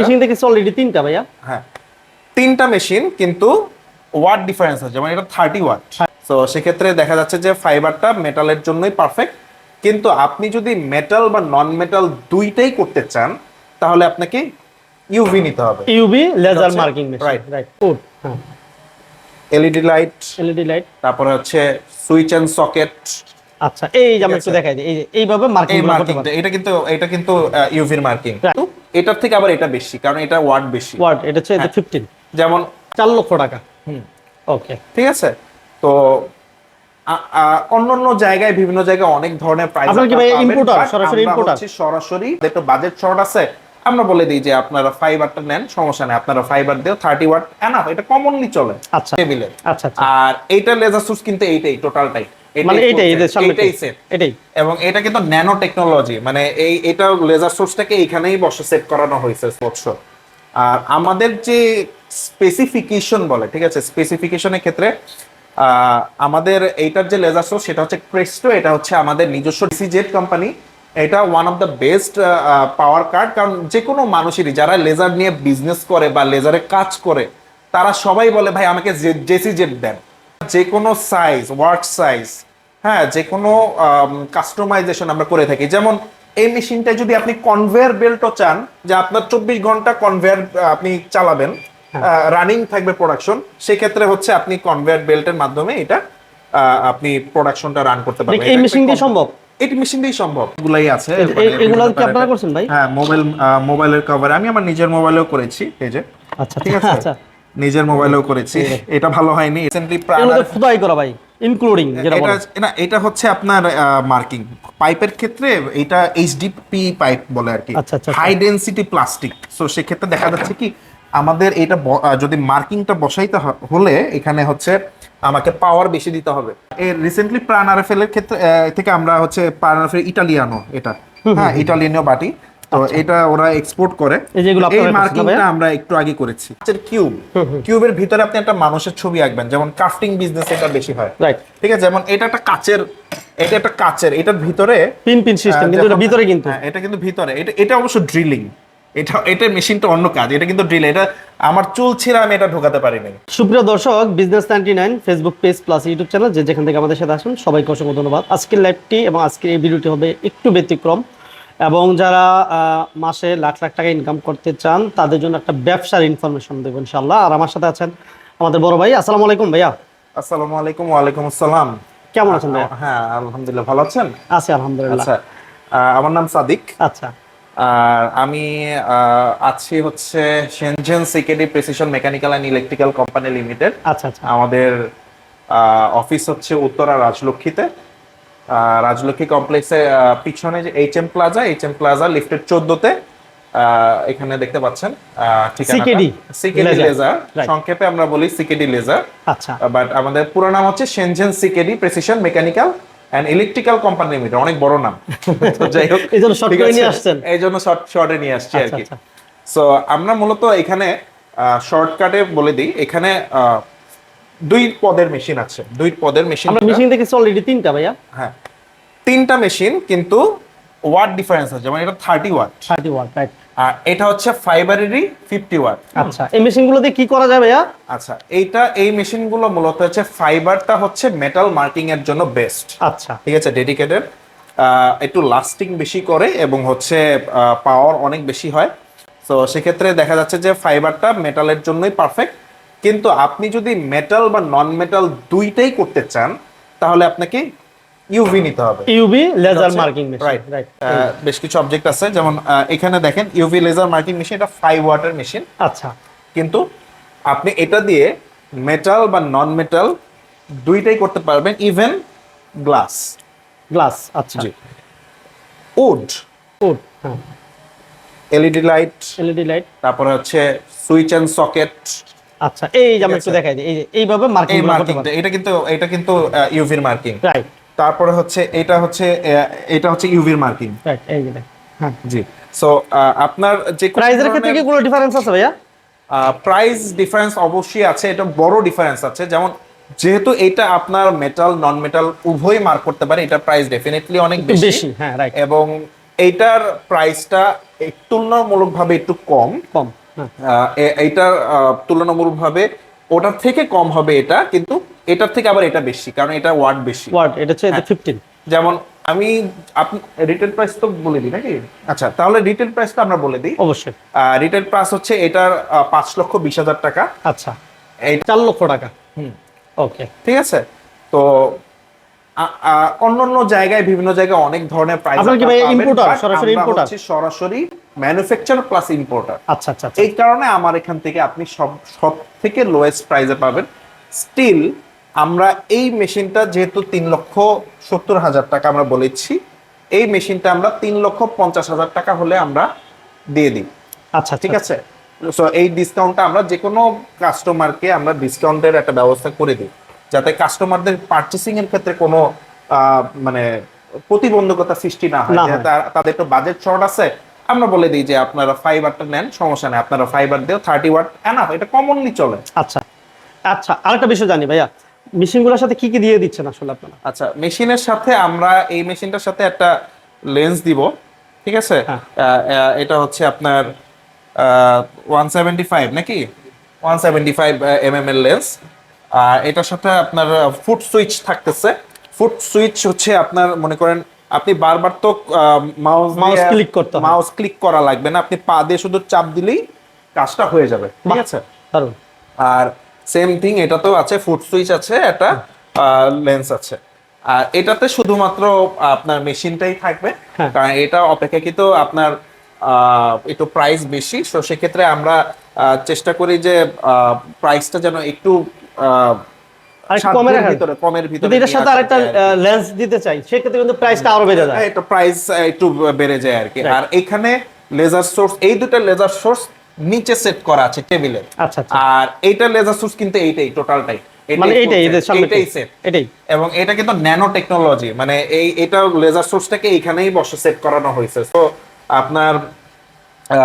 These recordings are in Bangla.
মেশিন থেকে অলরেডি তিনটা ভাইয়া। হ্যাঁ। তিনটা মেশিন কিন্তু ওয়াট ডিফারেন্স আছে যেমন এটা থার্টি ওয়াট। তো সেক্ষেত্রে দেখা যাচ্ছে যে ফাইবারটা মেটালের জন্যই পারফেক্ট কিন্তু আপনি যদি মেটাল বা নন মেটাল দুইটাই করতে চান তাহলে আপনাকে ইউভি নিতে হবে। UV laser marking machine. Right good হ্যাঁ এলইডি লাইট এলইডি লাইট তারপরে হচ্ছে সুইচ এন্ড সকেট আচ্ছা এই যে ঠিক একটু দেখাই দিই এই এইভাবে মার্কিং এটা কিন্তু এটা কিন্তু ইউভির মার্কিং. এটার থেকে আবার এটা বেশি কারণ এটা ওয়াট বেশি। ওয়ার্ড এটা হচ্ছে হ্যাঁ। ফিফটিন যেমন চার লক্ষ টাকা। হুম। ওকে। ঠিক আছে? তো অন্যান্য জায়গায় বিভিন্ন জায়গায় অনেক ধরনের প্রাইস আপনারা কি ভাই importer? সরাসরি importer? সরাসরি একটু বাজেট শর্ট আছে আমরা বলে দিই যে আপনারা ফাইবারটা নেন সমস্যা নেই আপনারা ফাইবার দিও থার্টি ওয়াট এনাফ এটা কমনলি চলে আচ্ছা। টেবিলে আচ্ছা আচ্ছা। আর এইটা লেজার সুস কিন্তু এইটাই টোটাল টোটালটাই মানে এইটাই এদের সামনে এইটাই সেট এটাই। এবং এটা কিন্তু ন্যানো টেকনোলজি মানে এই এটা লেজার সোর্সটাকে এইখানেই বসে সেট করানো হয়েছে স্পোর্টস আর আমাদের যে স্পেসিফিকেশন বলে ঠিক আছে? স্পেসিফিকেশনের ক্ষেত্রে আমাদের এইটার যে লেজার সোর্স সেটা হচ্ছে ক্রেস্টো এটা হচ্ছে আমাদের নিজস্ব ডিসিজেট কোম্পানি এটা one of the best power card কারণ যে কোনো মানুষেরই যারা লেজার নিয়ে বিজনেস করে বা লেজারে কাজ করে তারা সবাই বলে ভাই আমাকে জেসি জেট দেন। যে কোনো সাইজ ওয়ার্ক সাইজ হ্যাঁ যে কোনো কাস্টমাইজেশন আমরা করে থাকি। যেমন এই মেশিনটা যদি আপনি কনভেয়ার বেল্টও চান যে আপনার চব্বিশ ঘণ্টা কনভেয়ার আপনি চালাবেন রানিং থাকবে প্রোডাকশন সেক্ষেত্রে হচ্ছে আপনি কনভেয়ার বেল্টের মাধ্যমে এটা আহ, আপনি প্রোডাকশনটা রান করতে পারবেন। এই এটা মেশিন দিয়ে সম্ভব? এই মেশিন দিয়েই সম্ভব। এগুলাই আছে মানে এগুলো কি আপনারা করছেন ভাই? হ্যাঁ মোবাইল মোবাইলের কভার আমি আমার নিজের মোবাইলেও করেছি এই যে। আচ্ছা ঠিক আছে? আচ্ছা। নিজের মোবাইলেও করেছি। এটা ভালো হয়নি। রিসেন্টলি তো খুদাই করা ভাই। ইনক্লুডিং যেটা না এটা হচ্ছে আপনার মার্কিং পাইপের ক্ষেত্রে এটা এইচডিপি পাইপ বলে আর কি। হাই ডেনসিটি প্লাস্টিক সো সেক্ষেত্রে দেখা যাচ্ছে কি আমাদের এটা যদি মার্কিংটা বসাইতে হলে এখানে হচ্ছে আমাকে পাওয়ার বেশি দিতে হবে। এই রিসেন্টলি প্রাণ আরএফএল এর ক্ষেত্রে থেকে আমরা হচ্ছে প্রাণ আরএফএল ইটালিয়ানো এটা। হ্যাঁ ইটালিয়ানো বাটি। তো এটা ওরা এক্সপোর্ট করে। আচ্ছা। এই মার্কিংটা আমরা একটু আগে করেছি। কিউব কিউবের ভিতরে আপনি একটা মানুষের ছবি আঁকবেন যেমন ক্রাফটিং বিজনেস এটা বেশি হয়। রাইট ঠিক আছে যেমন এটা একটা কাচের এটা একটা কাচের এটার ভিতরে পিন পিন সিস্টেম কিন্তু এটা ভিতরে কিন্তু। হ্যাঁ, এটা কিন্তু ভিতরে। এটা এটা অবশ্য ড্রিলিং এটা এটা মেশিনটা অন্য কাজ এটা কিন্তু ড্রিল এটা আমার চুল ছিঁড়ে আমি এটা ঢোকাতে পারিনি। সুপ্রিয় দর্শক business ninety nine Facebook page plus YouTube channel যে যেখান থেকে আমাদের সাথে আসুন সবাইকে অসংখ্য ধন্যবাদ। আজকের লাইভটি এবং আজকের এই ভিডিওটি হবে একটু ব্যতিক্রম। এবং যারা মাসে লাখ লাখ টাকা ইনকাম করতে চান তাদের জন্য একটা ব্যবসার ইনফরমেশন দেবো ইনশাল্লাহ আর আমার সাথে আছেন আমাদের বড় ভাই। আসসালামু আলাইকুম ভাইয়া। আসসালামু আলাইকুম ওয়ালাইকুম আসসালাম। কেমন আছেন ভাইয়া? হ্যাঁ আলহামদুলিল্লাহ ভালো আছেন? আছি আলহামদুলিল্লাহ। আচ্ছা আমার নাম সাদিক। আচ্ছা। আর আমি আহ, আছি হচ্ছে Shenzhen CKD precision mechanical and electrical company limited আচ্ছা আচ্ছা। আমাদের অফিস হচ্ছে উত্তরা রাজলক্ষ্মীতে। আহ, রাজলক্ষ্মী কমপ্লেক্সে পিছনে যে H M plaza H M plaza লিফটের চোদ্দতে এখানে দেখতে পাচ্ছেন CKD সিকেডি লেজার সংক্ষেপে আমরা বলি সিকেডি লেজার আচ্ছা। বাট আমাদের পুরো নাম হচ্ছে Shenzhen CKD precision mechanical and electrical company limited অনেক বড় নাম। তো যাই হোক এই জন্য ঠিক করে নিয়ে আসছেন। এই জন্য শর্ট শর্টে নিয়ে আসছি আর আচ্ছা, কি। আচ্ছা। সো আমরা মূলত এখানে শর্টকাটে বলে দিই। এখানে আহ, দুই পদের মেশিন আছে। দুই পদের মেশিন আমরা মেশিন থেকে অলরেডি তিনটা ভাইয়া। হ্যাঁ। তিনটা মেশিন কিন্তু ওয়াট ডিফারেন্স আছে যেমন এটা thirty watt thirty watt right আর এটা হচ্ছে ফাইবারেরই ফিফটি ওয়াট আচ্ছা এই মেশিনগুলো দিয়ে কি করা যাবে ভাইয়া? আচ্ছা এইটা এই মেশিনগুলো মূলত হচ্ছে ফাইবারটা হচ্ছে মেটাল মার্কিং এর জন্য বেস্ট আচ্ছা। ঠিক আছে ডেডিকেটেড একটু লাস্টিং বেশি করে এবং হচ্ছে পাওয়ার অনেক বেশি হয়। তো সেক্ষেত্রে দেখা যাচ্ছে যে ফাইবারটা মেটালের জন্যই পারফেক্ট কিন্তু আপনি যদি মেটাল বা নন মেটাল দুইটাই করতে চান তাহলে আপনাকে ইউভি নিতে হবে। UV laser marking machine right right বেশ কিছু অবজেক্ট আছে যেমন এখানে দেখেন ইউভি লেজার মার্কিং মেশিন এটা ফাইভ ওয়াটার মেশিন আচ্ছা। কিন্তু আপনি এটা দিয়ে মেটাল বা নন মেটাল দুইটাই করতে পারবেন ইভেন গ্লাস গ্লাস আচ্ছা। জি। উড উড হ্যাঁ। এলইডি লাইট এলইডি লাইট তারপরে হচ্ছে সুইচ এন্ড সকেট আচ্ছা এই যে আমরা একটু দেখাই দিই এইভাবে মার্কিং এটা কিন্তু এটা কিন্তু ইউভির মার্কিং রাইট তারপরে হচ্ছে এটা হচ্ছে এটা হচ্ছে ইউভির মার্কিং রাইট এই যে হ্যাঁ। জি। সো আপনার যে প্রাইজের ক্ষেত্রে কি কোনো ডিফারেন্স আছে ভাইয়া? প্রাইস ডিফারেন্স অবশ্যই আছে এটা বড় ডিফারেন্স আছে। যেমন যেহেতু এটা আপনার মেটাল নন মেটাল উভয় মার্ক করতে পারে এটা প্রাইস ডেফিনেটলি অনেক বেশি। হ্যাঁ রাইট এবং এইটার প্রাইসটা তুলনামূলকভাবে একটু কম। কম। এইটা তুলনামূলকভাবে ওটার থেকে কম হবে এটা কিন্তু এটার থেকে আবার এটা বেশি কারণ এটা ওয়াট বেশি। ওয়ার্ড এটা হচ্ছে হ্যাঁ। ফিফটিন যেমন আমি আপনি রিটেল প্রাইস তো বলে দিই নাকি? আচ্ছা। তাহলে রিটেল প্রাইসটা আমরা বলে দিই। অবশ্যই। রিটেল প্রাইস হচ্ছে এটার আহ, পাঁচ লক্ষ বিশ হাজার টাকা। আচ্ছা। এই চার লক্ষ টাকা। হুম, ওকে। ঠিক আছে? তো অন্যান্য জায়গায় বিভিন্ন জায়গায় অনেক ধরনের প্রাইস আপনার কি ভাই importer? সরাসরি importer? সরাসরি ম্যানুফ্যাকচার প্লাস ইম্পোর্টার আচ্ছা আচ্ছা আচ্ছা। এই কারণে আমার এখান থেকে আপনি সব সব থেকে লোয়েস্ট প্রাইসে পাবেন। স্টিল আমরা এই মেশিনটা যেহেতু তিন লক্ষ সত্তর হাজার টাকা আমরা বলেছি এই মেশিনটা আমরা তিন লক্ষ পঞ্চাশ হাজার টাকা হলে আমরা দিয়ে দিই। আচ্ছা ঠিক ঠিক আছে? সো এই ডিসকাউন্টটা আমরা যে কোনো কাস্টমারকে আমরা ডিসকাউন্টের একটা ব্যবস্থা করে দিই। যাতে কাস্টমারদের পার্চেসিং এর ক্ষেত্রে কোনো মানে প্রতিবন্ধকতা সৃষ্টি না হয়। তাদের তো বাজেট শর্ট আছে আমরা বলে দিই যে আপনারা ফাইবারটা নেন সমস্যা নেই। আপনারা ফাইবার দিও থার্টি ওয়াট এনাফ এটা কমনলি চলে। আচ্ছা। আচ্ছা আরেকটা বিষয় জানি ভাইয়া। মেশিনগুলোর সাথে কি কি দিয়ে দিচ্ছেন আসলে আপনারা? আচ্ছা মেশিনের সাথে আমরা এই মেশিনটার সাথে একটা লেন্স দিব ঠিক আছে? হ্যাঁ। এটা হচ্ছে আপনার ওয়ান সেভেন্টি ফাইভ নাকি? One seventy five M M এর লেন্স আর এটার সাথে আপনার ফুট সুইচ থাকতেছে। ফুট সুইচ হচ্ছে আপনার মনে করেন আপনি বারবার তো মাউস মাউস ক্লিক করতে হবে। মাউস ক্লিক করা লাগবে না। আপনি পা দিয়ে শুধু চাপ দিলেই কাজটা হয়ে যাবে ঠিক আছে? আর সেম থিং এটাতেও আছে ফুট সুইচ আছে একটা লেন্স আছে। আর এটাতে শুধুমাত্র আপনার মেশিনটাই থাকবে হ্যাঁ। কারণ এটা অপেক্ষাকৃত আপনার আহ, একটু প্রাইস বেশি। তো সেক্ষেত্রে আমরা চেষ্টা করি যে প্রাইসটা যেন একটু আহ, আর একটু সাধ্যের কমে রাখার। ভিতরে কমের ভিতরে যদি এটার সাথে আরেকটা যায় আর কি। লেন্স দিতে চাই সেক্ষেত্রে কিন্তু প্রাইসটা আরও বেড়ে যায়। হ্যাঁ, এটা প্রাইস একটু বেড়ে যায় আর কি। আর এখানে লেজার সোর্স এই দুটো লেজার সোর্স নিচে সেট করা আছে টেবিলে আচ্ছা আচ্ছা। আর এইটা লেজার সোর্স কিন্তু এইটাই টোটালটাই মানে এইটাই এইটাই সেট এটাই এবং এটা কিন্তু ন্যানো টেকনোলজি মানে এই এটা লেজার সোর্সটাকে এইখানেই বসে সেট করানো হয়েছে। তো আপনার আহ,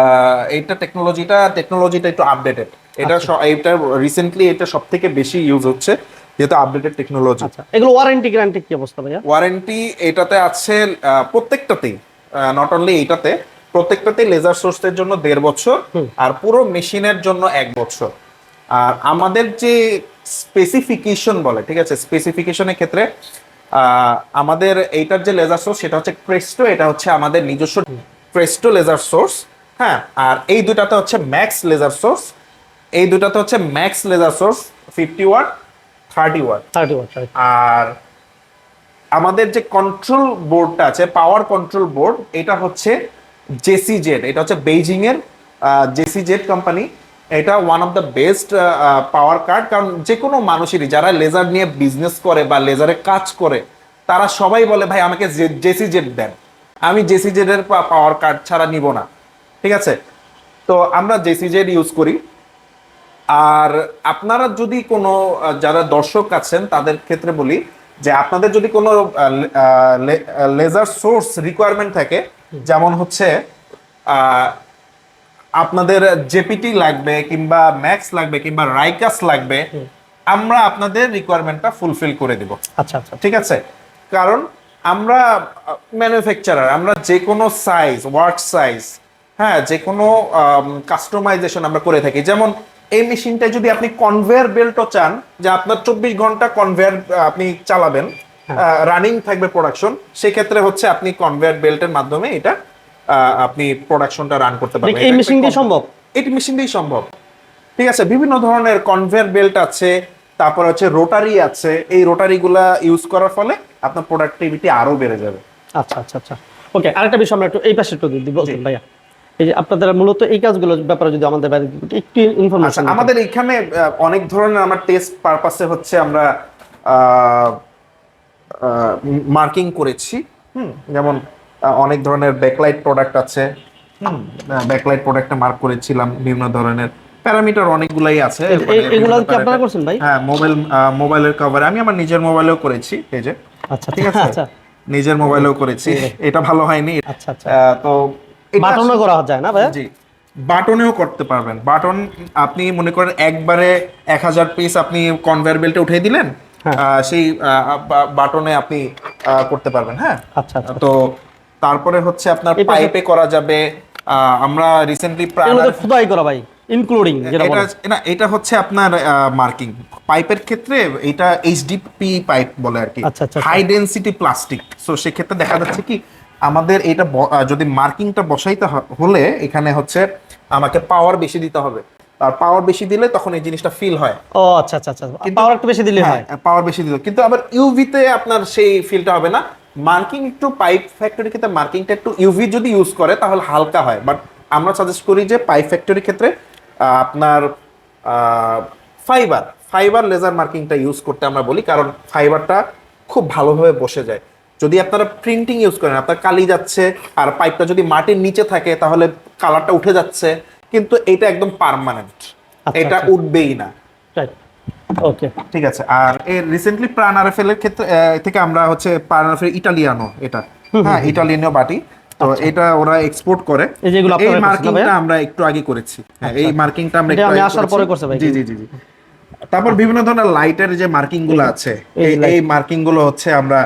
এইটা টেকনোলজিটা টেকনোলজিটা একটু আপডেটেড এটা স- এইটা রিসেন্টলি এটা সব থেকে বেশি ইউজ হচ্ছে। যেহেতু আপডেটেড টেকনোলজি আচ্ছা এগুলো ওয়ারেন্টি গ্যারান্টি কি অবস্থা ভাইয়া? ওয়ারেন্টি এটাতে আছে প্রত্যেকটাতেই নট অনলি এইটাতে প্রত্যেকটাতেই লেজার সোর্সের জন্য দেড় বছর আর পুরো মেশিনের জন্য এক বছর। আর আমাদের যে স্পেসিফিকেশন বলে ঠিক আছে স্পেসিফিকেশনের ক্ষেত্রে আমাদের এইটার যে লেজার সোর্স সেটা হচ্ছে ক্রেস্টো এটা হচ্ছে আমাদের নিজস্ব ক্রেস্টো লেজার সোর্স হ্যাঁ? আর এই দুটাতে হচ্ছে ম্যাক্স লেজার সোর্স এই দুটাতে হচ্ছে max laser source fifty watt thirty watt thirty watt আর আমাদের যে কন্ট্রোল বোর্ডটা আছে পাওয়ার কন্ট্রোল বোর্ড এটা হচ্ছে জেসি জেড এটা হচ্ছে বেইজিং এর জেসি জেড কোম্পানি এটা one of the best power card কারণ যে কোনো মানুষেরই যারা লেজার নিয়ে বিজনেস করে বা লেজারে কাজ করে তারা সবাই বলে ভাই আমাকে জেসি জেড দেন। আমি জেসি জেড এর পাওয়ার কার্ড ছাড়া নিব না। ঠিক আছে? তো আমরা জেসি জেড ইউজ করি। আর আপনারা যদি কোনো যারা দর্শক আছেন তাদের ক্ষেত্রে বলি যে আপনাদের যদি কোনো লেজার সোর্স রিকোয়ারমেন্ট থাকে যেমন হচ্ছে আপনাদের জেপিটি লাগবে কিংবা ম্যাক্স লাগবে কিংবা রাইকাস লাগবে আমরা আপনাদের রিকোয়ারমেন্টটা ফুলফিল করে দিব। আচ্ছা আচ্ছা। ঠিক আছে? কারণ আমরা ম্যানুফ্যাকচারার আমরা যে কোনো সাইজ ওয়ার্ক সাইজ হ্যাঁ যে কোনো কাস্টমাইজেশন আমরা করে থাকি। যেমন এই মেশিনটা যদি আপনি কনভেয়ার বেল্টও চান যে আপনার চব্বিশ ঘণ্টা কনভেয়ার আপনি চালাবেন রানিং থাকবে প্রোডাকশন সেক্ষেত্রে হচ্ছে আপনি কনভেয়ার বেল্টের মাধ্যমে এটা আপনি প্রোডাকশনটা রান করতে পারবেন। এই মেশিন দিয়ে সম্ভব? এটি মেশিন দিয়েই সম্ভব। ঠিক আছে বিভিন্ন ধরনের কনভেয়ার বেল্ট আছে তারপর হচ্ছে রোটারি আছে এই রোটারি গুলা ইউজ করার ফলে আপনার প্রোডাক্টিভিটি আরও বেড়ে যাবে। আচ্ছা আচ্ছা আচ্ছা। ওকে আরেকটা বিষয় আমরা একটু এই পাশে একটু বলছেন ভাইয়া। এই আপনাদের মূলত এই কাজগুলোর ব্যাপারে যদি আমাদের একটু আচ্ছা ইনফরমেশন আমাদের এখানে অনেক ধরনের আমরা টেস্ট পারপাসে হচ্ছে আমরা মার্কিং করেছি হুম? যেমন অনেক ধরনের ব্যাকলাইট প্রোডাক্ট আছে ব্যাকলাইট প্রোডাক্টে মার্ক করেছিলাম বিভিন্ন ধরনের প্যারামিটার অনেকগুলাই আছে। মানে এগুলো কি আপনারা করছেন ভাই? হ্যাঁ মোবাইল মোবাইলের কভারে আমি আমার নিজের মোবাইলেও করেছি এই যে। আচ্ছা ঠিক আছে? আচ্ছা। নিজের মোবাইলেও করেছি। এটা ভালো হয়নি। আচ্ছা আচ্ছা। তো বাটনও করা যায় না ভাইয়া জি বাটনেও করতে পারবেন। বাটন আপনি মনে করেন একবারে এক হাজার পিস আপনি কনভেয়ার বেল্টে উঠিয়ে দিলেন হ্যাঁ। সেই বাটনে আপনি করতে পারবেন হ্যাঁ? আচ্ছা আচ্ছা। তো তারপরে হচ্ছে আপনার পাইপে করা যাবে আমরা রিসেন্টলি খোদাই করা ভাই ইনক্লুডিং যেটা এটা না এটা হচ্ছে আপনার মার্কিং পাইপের ক্ষেত্রে এটা এইচডিপি পাইপ বলে আর কি। হাই ডেনসিটি প্লাস্টিক সো সেক্ষেত্রে দেখা যাচ্ছে কি আমাদের এটা যদি মার্কিংটা বসাইতে হলে এখানে হচ্ছে আমাকে পাওয়ার বেশি দিতে হবে। আর পাওয়ার বেশি দিলে তখন এই জিনিসটা ফিল হয়। ও আচ্ছা আচ্ছা আচ্ছা। পাওয়ার একটু বেশি দিলে হয়। পাওয়ার বেশি দিলে কিন্তু আবার ইউভিতে আপনার সেই ফিলটা হবে না। মার্কিং একটু পাইপ ফ্যাক্টরির ক্ষেত্রে মার্কিংটা একটু ইউভি যদি ইউজ করে তাহলে হালকা হয়। বাট আমরা সাজেস্ট করি যে পাইপ ফ্যাক্টরির ক্ষেত্রে আপনার ফাইবার ফাইবার লেজার মার্কিংটা ইউজ করতে আমরা বলি। কারণ ফাইবারটা খুব ভালোভাবে বসে যায়। যদি আপনারা প্রিন্টিং ইউজ করেন আপনার কালি যাচ্ছে আর পাইপটা যদি মাটির নিচে থাকে তাহলে কালারটা উঠে যাচ্ছে কিন্তু এটা একদম পার্মানেন্ট আচ্ছা, এটা আচ্ছা। উঠবেই না। ওকে ঠিক আছে আর এর রিসেন্টলি প্রাণ আরএফএল এর ক্ষেত্রে থেকে আমরা হচ্ছে প্রাণ আরএফএল ইটালিয়ানো এটা। হ্যাঁ ইটালিয়ানো বাটি। তো এটা ওরা এক্সপোর্ট করে। আচ্ছা। এই যেগুলো এই মার্কিংটা আমরা একটু আগে করেছি। হ্যাঁ এই মার্কিংটা আমরা একটু আসার পরে করছে ভাই। জি জি জি তারপর বিভিন্ন ধরনের লাইটের যে মার্কিংগুলো আছে এই মার্কিংগুলো হচ্ছে আমরা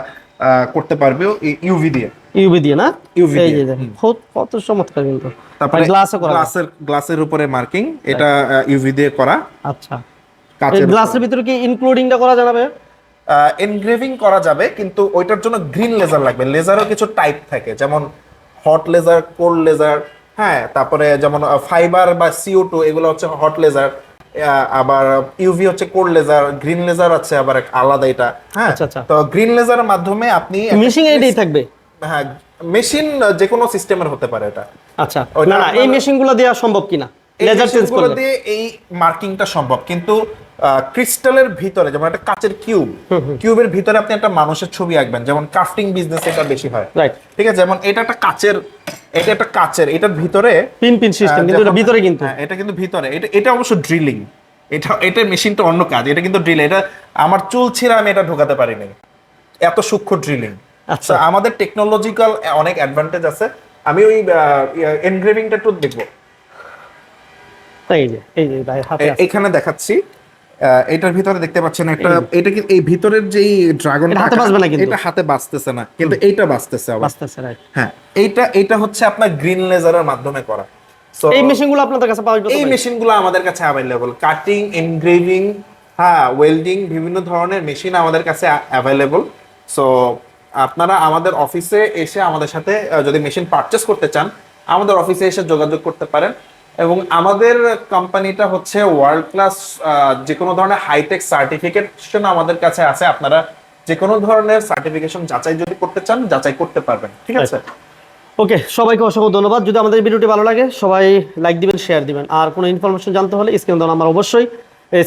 করতে পারবে ইউভি দিয়ে। ইউবি দিয়ে না? এই দিয়ে, দেখেন, কত কত চমৎকার কিন্তু। তারপরে গ্লাসে করা গ্লাসের গ্লাসের উপরে মার্কিং এটা ইউভি দিয়ে করা। আচ্ছা। কাচের গ্লাসের ভিতরে কি ইনক্লুডিংটা করা যাবে এনগ্রেভিং করা যাবে কিন্তু ওইটার জন্য গ্রিন লেজার লাগবে। লেজারও কিছু টাইপ থাকে যেমন হট লেজার কোল্ড লেজার হ্যাঁ তারপরে যেমন ফাইবার বা সিও টু এগুলো হচ্ছে হট লেজার আবার ইউভি হচ্ছে কোল্ড লেজার গ্রিন লেজার আছে আবার এক আলাদা এটা হ্যাঁ? আচ্ছা, আচ্ছা। তো গ্রিন লেজারের মাধ্যমে আপনি মেশিন এইটাই থাকবে? হ্যাঁ মেশিন যে কোনো সিস্টেমের হতে পারে এটা। আচ্ছা না না এই মেশিনগুলো দেওয়া সম্ভব কিনা? লেজার চেঞ্জ করে দিয়ে এই মার্কিংটা সম্ভব কিন্তু ক্রিস্টালের ভিতরে যেমন একটা কাচের কিউব কিউবের ভিতরে আপনি একটা মানুষের ছবি আঁকবেন যেমন ক্রাফটিং বিজনেস এটা বেশি হয়। ঠিক আছে? যেমন এটা একটা কাচের এটা একটা কাচের এটার ভিতরে পিন পিন সিস্টেম কিন্তু এটা ভিতরে কিন্তু। হ্যাঁ, এটা কিন্তু ভিতরে। এটা এটা অবশ্য ড্রিলিং এটা এটা মেশিনটা অন্য কাজ এটা কিন্তু ড্রিল এটা আমার চুল ছিঁড়ে আমি এটা ঢোকাতে পারি নাই এত সূক্ষ্ম ড্রিলিং আচ্ছা। আমাদের টেকনোলজিক্যাল অনেক অ্যাডভান্টেজ আছে। আমি ওই এনগ্রেভিংটা একটু দেখব। এই যে এই। এখানে দেখাচ্ছি। এটার ভিতরে দেখতে পাচ্ছেন একটা এটা কি এই ভিতরের যেই ড্রাগন হাতে বাজবে না কিন্তু। এটা হাতে বাজতেছে না কিন্তু এইটা বাজতেছে আবার। আস্তে রাইট হ্যাঁ এইটা এইটা হচ্ছে আপনার গ্রিন লেজারের মাধ্যমে করা। So, এই মেশিনগুলো আপনাদের কাছে পাওয়া যাবে এই মেশিনগুলো আমাদের কাছে অ্যাভেলেবল কাটিং এনগ্রেভিং হ্যাঁ ওয়েল্ডিং বিভিন্ন ধরনের মেশিন আমাদের কাছে অ্যাভেলেবল সো আপনারা আমাদের অফিসে এসে আমাদের সাথে যদি মেশিন পারচেস করতে চান আমাদের অফিসে এসে যোগাযোগ করতে পারেন। এবং আমাদের কোম্পানিটা হচ্ছে ওয়ার্ল্ড ক্লাস যে কোনো ধরনের হাইটেক সার্টিফিকেশন আমাদের কাছে আছে। আপনারা যে কোনো ধরনের সার্টিফিকেশন যাচাই যদি করতে চান যাচাই করতে পারবেন। ঠিক আছে? ওকে সবাইকে অসংখ্য ধন্যবাদ। যদি আমাদের ভিডিওটি ভালো লাগে সবাই লাইক দিবেন শেয়ার দিবেন। আর কোনো ইনফরমেশন জানতে হলে স্ক্রিন দেওয়া আমার অবশ্যই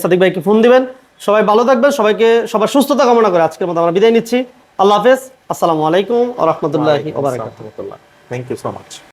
সাদিক ভাইকে ফোন দিবেন। সবাই ভালো থাকবেন সবাইকে সবার সুস্থতা কামনা করে আজকের মতো আমরা বিদায় নিচ্ছি। আল্লাহ হাফেজ। আসসালামু আলাইকুম আ রহমতুল্লাহি থ্যাংক ইউ সো মাচ